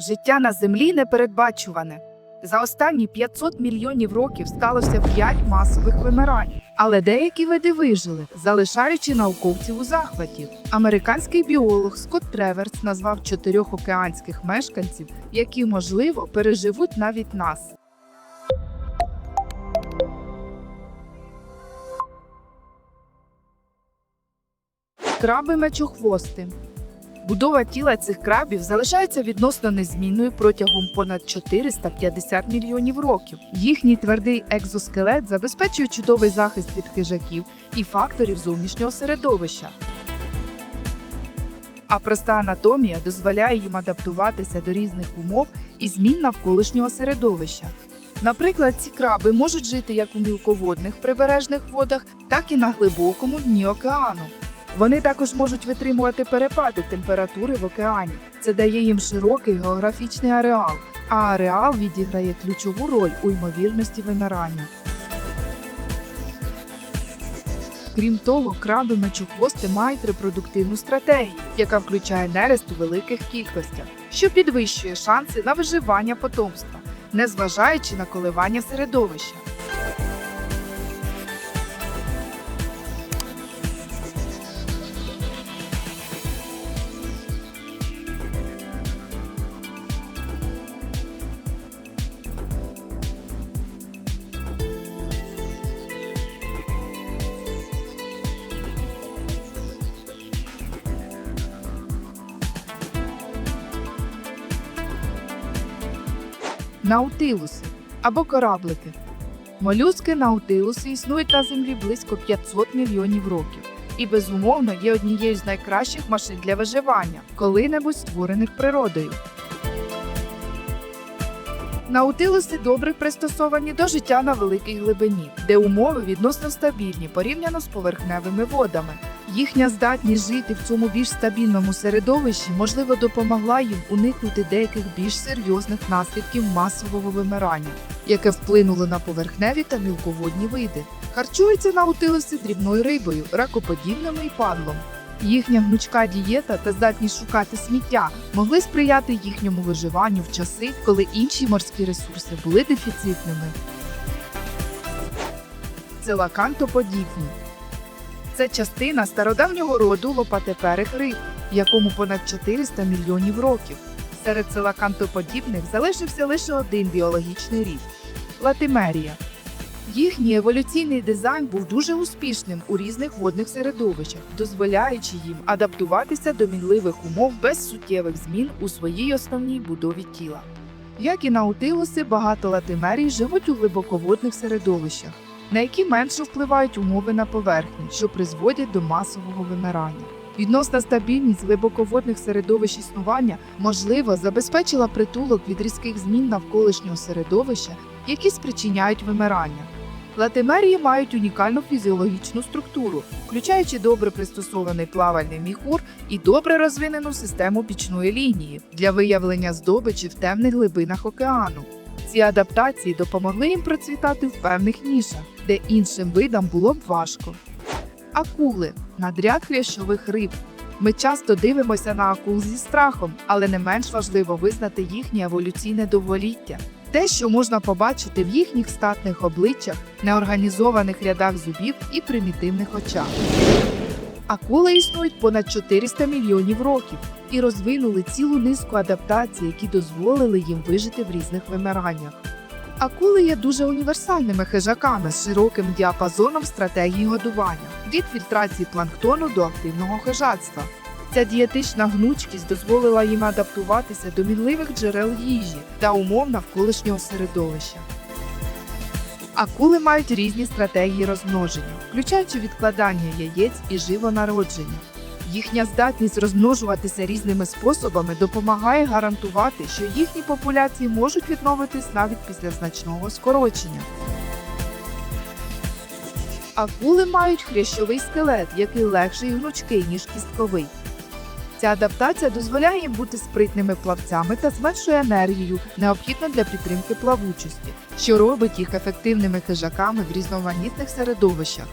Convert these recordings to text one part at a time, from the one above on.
Життя на землі непередбачуване. За останні 500 мільйонів років сталося 5 масових вимирань, але деякі види вижили, залишаючи науковців у захваті. Американський біолог Скотт Треверс назвав чотирьох океанських мешканців, які, можливо, переживуть навіть нас. Краби мечохвости. Будова тіла цих крабів залишається відносно незмінною протягом понад 450 мільйонів років. Їхній твердий екзоскелет забезпечує чудовий захист від хижаків і факторів зовнішнього середовища. А проста анатомія дозволяє їм адаптуватися до різних умов і змін навколишнього середовища. Наприклад, ці краби можуть жити як у мілководних прибережних водах, так і на глибокому дні океану. Вони також можуть витримувати перепади температури в океані. Це дає їм широкий географічний ареал, а ареал відіграє ключову роль у ймовірності вимирання. Крім того, краби мечохвости мають репродуктивну стратегію, яка включає нерест у великих кількостях, що підвищує шанси на виживання потомства, незважаючи на коливання середовища. Наутилуси або кораблики. Молюски наутилуси існують на землі близько 500 мільйонів років і, безумовно, є однією з найкращих машин для виживання, коли-небудь створених природою. Наутилуси добре пристосовані до життя на великій глибині, де умови відносно стабільні порівняно з поверхневими водами. Їхня здатність жити в цьому більш стабільному середовищі можливо допомогла їм уникнути деяких більш серйозних наслідків масового вимирання, яке вплинуло на поверхневі та мілководні види. Харчуються наутилуси дрібною рибою, ракоподібними і падлом. Їхня гнучка дієта та здатність шукати сміття могли сприяти їхньому виживанню в часи, коли інші морські ресурси були дефіцитними. Целакантоподібні це частина стародавнього роду лопатеперих риб, якому понад 400 мільйонів років. Серед целакантоподібних залишився лише один біологічний рід латимерія. Їхній еволюційний дизайн був дуже успішним у різних водних середовищах, дозволяючи їм адаптуватися до мінливих умов без суттєвих змін у своїй основній будові тіла. Як і наутилуси, багато латимерій живуть у глибоководних середовищах, на які менше впливають умови на поверхні, що призводять до масового вимирання. Відносна стабільність глибоководних середовищ існування, можливо, забезпечила притулок від різких змін навколишнього середовища, які спричиняють вимирання. Латимерії мають унікальну фізіологічну структуру, включаючи добре пристосований плавальний міхур і добре розвинену систему пічної лінії для виявлення здобичі в темних глибинах океану. Ці адаптації допомогли їм процвітати в певних нішах, де іншим видам було б важко. Акули надряд хрящових риб. Ми часто дивимося на акул зі страхом, але не менш важливо визнати їхнє еволюційне довголіття. Те, що можна побачити в їхніх статних обличчях, неорганізованих рядах зубів і примітивних очах. Акули існують понад 400 мільйонів років і розвинули цілу низку адаптацій, які дозволили їм вижити в різних вимираннях. Акули є дуже універсальними хижаками з широким діапазоном стратегії годування від фільтрації планктону до активного хижацтва. Ця дієтична гнучкість дозволила їм адаптуватися до мінливих джерел їжі та умов навколишнього середовища. Акули мають різні стратегії розмноження, включаючи відкладання яєць і живонародження. Їхня здатність розмножуватися різними способами допомагає гарантувати, що їхні популяції можуть відновитись навіть після значного скорочення. Акули мають хрящовий скелет, який легший і гнучкий, ніж кістковий. Ця адаптація дозволяє їм бути спритними плавцями та зменшує енергію, необхідну для підтримки плавучості, що робить їх ефективними хижаками в різноманітних середовищах.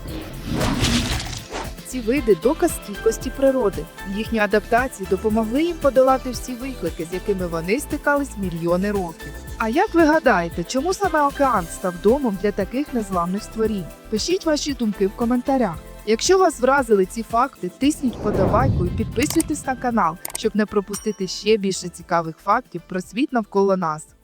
ці види доказ стійкості природи. Їхні адаптації допомогли їм подолати всі виклики, з якими вони стикались мільйони років. А як ви гадаєте, чому саме океан став домом для таких незламних створінь? Пишіть ваші думки в коментарях. Якщо вас вразили ці факти, тисніть подобайку і підписуйтесь на канал, щоб не пропустити ще більше цікавих фактів про світ навколо нас.